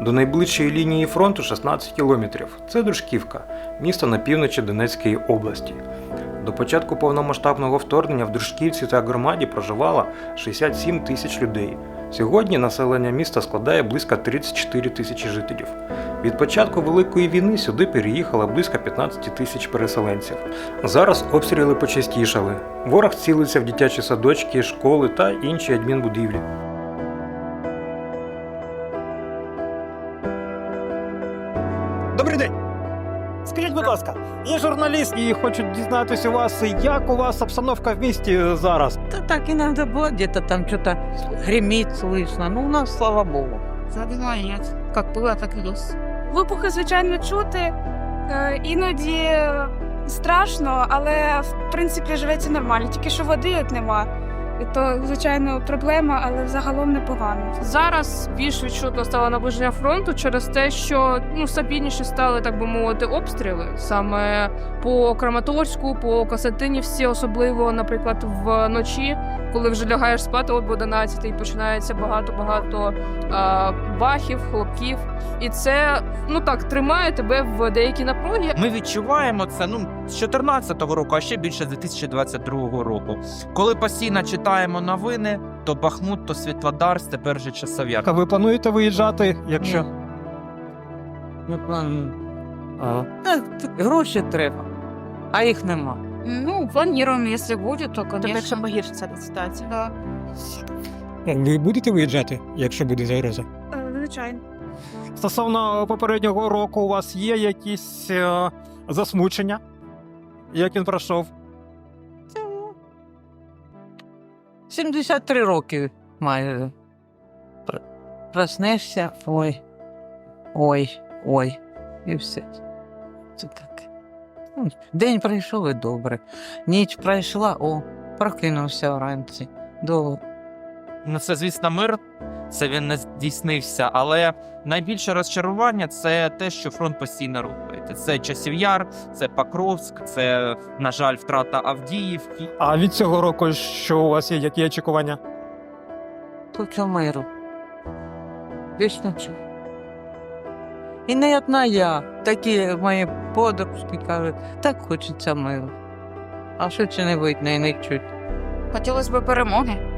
До найближчої лінії фронту 16 кілометрів. Це Дружківка, місто на півночі Донецької області. До початку повномасштабного вторгнення в Дружківці та громаді проживало 67 тисяч людей. Сьогодні населення міста складає близько 34 тисячі жителів. Від початку Великої війни сюди переїхало близько 15 тисяч переселенців. Зараз обстріли почастішали. Ворог цілиться в дитячі садочки, школи та інші адмінбудівлі. Добрий день. Скажіть, будь ласка, є журналіст і хочуть дізнатися у вас, як у вас обстановка в місті зараз. Да так иногда бывает, где-то там что-то гремит слышно. Ну, у нас, слава богу. Забила нет. Как было, так и есть. Вибухи, звичайно, чути. Е, Іноді страшно, але в принципі живеться нормально. Тільки що води от нема. І то, звичайно, проблема, але взагалом непогано. Зараз більш відчутно стало наближення фронту через те, що ну стабільніше стали, так би мовити, обстріли саме по Краматорську, по Касатинівці, особливо, наприклад, вночі, коли вже лягаєш спати об 11 і починається багато багато а, бахів, хлопків, і це ну так тримає тебе в деякій напругі. Ми відчуваємо це ну з 14-го року, а ще більше з 2022 року. Коли постійно читаємо новини, то Бахмут, то Світлодар, тепер же Часов'яр. А ви плануєте виїжджати, якщо. Планую. Ага. Гроші треба, а їх нема. Ну, планируем, если будет, то, Тобто, конечно. якщо погіршиться ситуація. Да. Ви будете виїжджати, якщо буде загроза? Е, Звичайно. Стосовно попереднього року, у вас є якісь е, засмучення? Як він пройшов? 73 роки майже. Проснешся, ой, ой, ой, і все. Це таке. Ну, День пройшов і добре. Ніч пройшла, о, прокинувся вранці. Ну це, звісно, мир. Це він не здійснився, але найбільше розчарування це те, що фронт постійно рухається. Це Часів'яр, це Покровськ, це, на жаль, втрата Авдіївки. А від цього року що у вас є, які очікування? Хочу миру. Більш нічого. І не одна я. Такі мої подружки кажуть, так хочеться миру. А що чи не видно і не чуть. Хотелось бы перемоги.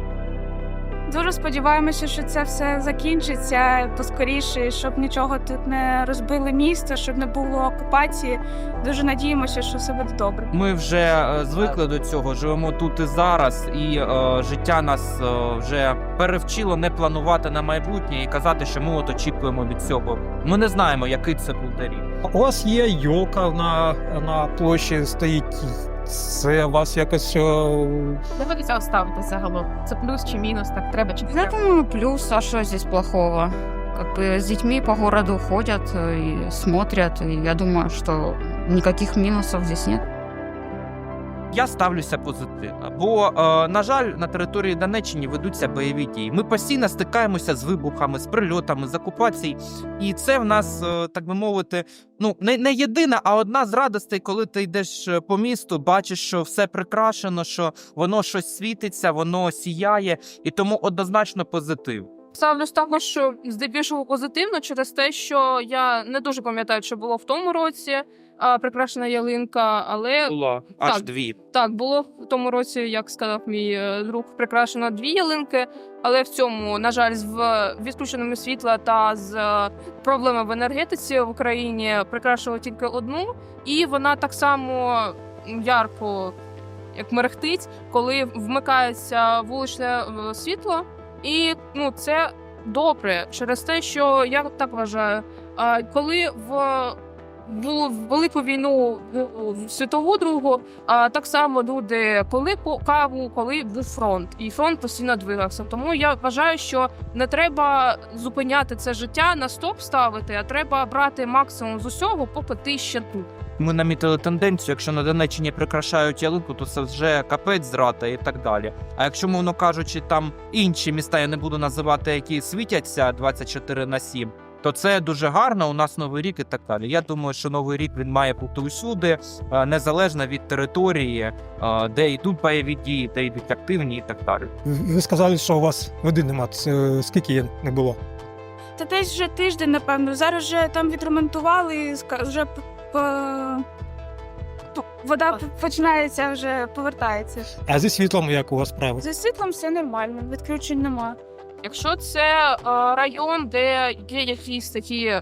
Дуже сподіваємося, що це все закінчиться поскоріше, щоб нічого тут не розбили місто, щоб не було окупації. Дуже надіємося, що все буде добре. Ми вже е, звикли до цього, живемо тут і зараз, і е, життя нас е, вже перевчило не планувати на майбутнє і казати, що ми от очікуємо від цього. Ми не знаємо, який це буде рік. У вас є йолка на, на площі стоїть. Це вас якось. е, Доводиться оставити загалом. Це плюс чи мінус, так треба чи не Я думаю, плюс, а что здесь плохого? Как бы с детьми по городу ходят э, и смотрят, и я думаю, что никаких минусов здесь нет. Я ставлюся позитивно, бо е, на жаль, на території Донеччини ведуться бойові дії. Ми постійно стикаємося з вибухами, з прильотами, з окупацією. І це в нас, е, так би мовити, ну не, не єдина, а одна з радостей, коли ти йдеш е, по місту, бачиш, що все прикрашено, що воно щось світиться, воно сіяє, і тому однозначно позитив. Ставлюсь також що здебільшого позитивно через те, що я не дуже пам'ятаю, що було в тому році а, прикрашена ялинка, але Було аж Так. дві. Так, було в тому році, як сказав мій е, друг, прикрашено дві ялинки, але в цьому, на жаль, з відключеними світла та з е, проблемами в енергетиці в Україні прикрашували тільки одну, і вона так само ярко як мерехтить, коли вмикається вуличне е, світло. І ну, це добре через те, що я так вважаю, коли в було в велику війну світову другу, а так само люди коли по каву, коли був фронт, і фронт постійно двигався. Тому я вважаю, що не треба зупиняти це життя на стоп ставити, а треба брати максимум з усього, поки ти ще тут. Ми намітили тенденцію, якщо на Донеччині прикрашають ялинку, то це вже капець зрата і так далі. А якщо, мовно кажучи, там інші міста, я не буду називати, які світяться 24 на 7, то це дуже гарно. У нас новий рік і так далі. Я думаю, що новий рік він має бути усюди, е, незалежно від території, е, де йдуть бойові дії, де йдуть активні і так далі. Ви сказали, що у вас води нема. Це скільки не було? Та десь вже тиждень, напевно. Зараз вже там відремонтували і вже вода починається вже повертається. А зі світлом як у вас справи? Зі світлом все нормально, відключень нема. Якщо це е, район, де є якісь такі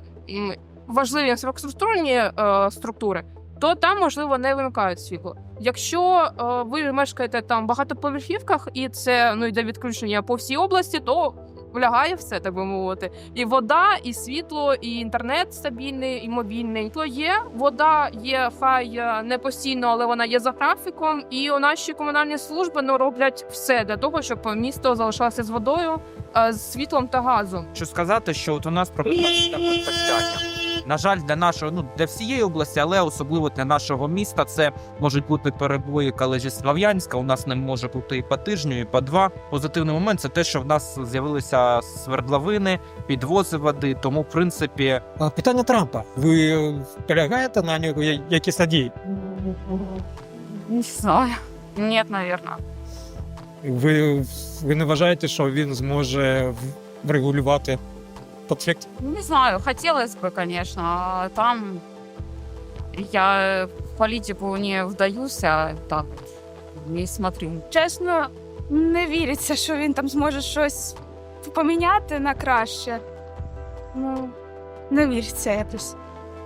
важливі інфраструктурні е, структури, то там можливо не вимикають світло. Якщо е, ви мешкаєте там в багатоповерхівках і це ну йде відключення по всій області, то влягає все, так би мовити. І вода, і світло, і інтернет стабільний, і мобільний. То є вода, є хай е, не постійно, але вона є за графіком. І наші комунальні служби ну роблять все для того, щоб місто залишалося з водою, е, з світлом та газом. Що сказати, що от у нас проблема з. На жаль, для нашого, ну для всієї області, але особливо для нашого міста, це можуть бути перебої колежі Слов'янська. У нас не може бути і по тижню, і по два. Позитивний момент це те, що в нас з'явилися свердловини, підвози води. Тому, в принципі, А, Питання Трампа. Ви полягаєте на нього я- якісь надії? Не знаю. Нет, наверное. Ви, ви не вважаєте, що він зможе врегулювати конфлікт? Не знаю, хотелось бы, конечно. А там я в политику не вдаюсь, а так не смотрю. Чесно, не віриться, що він там зможе щось поміняти на краще. Ну, не віриться якось.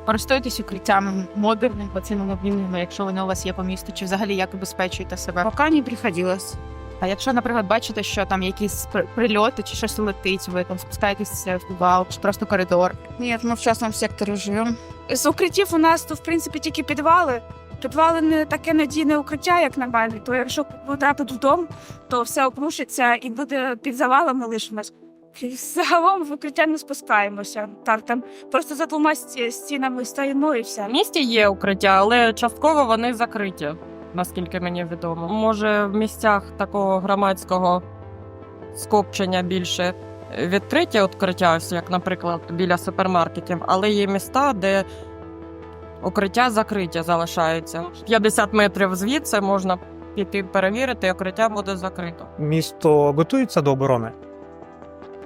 Користуєтесь укриттями модерними, цими мобільними, якщо вони у вас є по місту, чи взагалі як убезпечуєте себе? Пока не приходилось. А якщо, наприклад, бачите, що там якісь при- прильоти чи щось летить, ви там спускаєтеся в підвал, чи просто коридор. Нет, мы в частном секторе живем. З укриттів у нас то, в принципі, тільки підвали. Підвали не таке надійне укриття, як на мене. То якщо потрапити в дом, то все обрушиться і буде під завалами лишимось. І Загалом в укриття не спускаємося. Так, там просто за двома стінами стоїмо і все. В місті є укриття, але частково вони закриті, наскільки мені відомо. Може, в місцях такого громадського скупчення більше відкриті ось як, наприклад, біля супермаркетів, але є міста, де укриття закриті залишаються. 50 метрів звідси можна піти перевірити, і укриття буде закрито. Місто готується до оборони?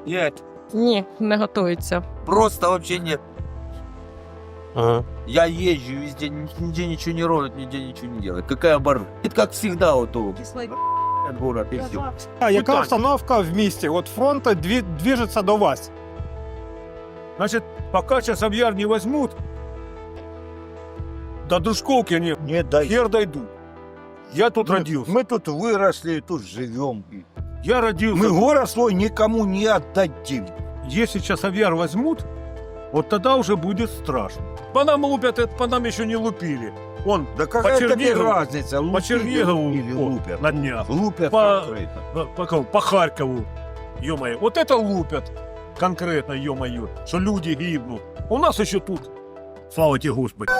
Нет, Ні, не готується. просто вообще нет. Ага. Я езжу везде, ни- нигде ничего не роют, нигде ничего не делают. Какая оборона? Это как всегда вот у город и все. А яка Питання. обстановка в місті? От фронт дві, двіжиться до вас. Значит, пока Часовьяр не возьмут, до Дружковки они Не дай. хер дойдут. Я тут Мы- родился. Мы тут выросли, тут живем. Я родился. Мы город свой никому не отдадим. Если Часовьяр возьмут, вот тогда уже будет страшно. По нам лупят, это по нам еще не лупили. Он Да какая тебе Чернигову- разница, по лупили Чернигову или о, лупят? на днях. Лупят По- конкретно. По, по кому? По Харькову. Ё-моё. Вот это лупят конкретно, ё-моё, что люди гибнут. У нас еще тут, слава тебе Господи.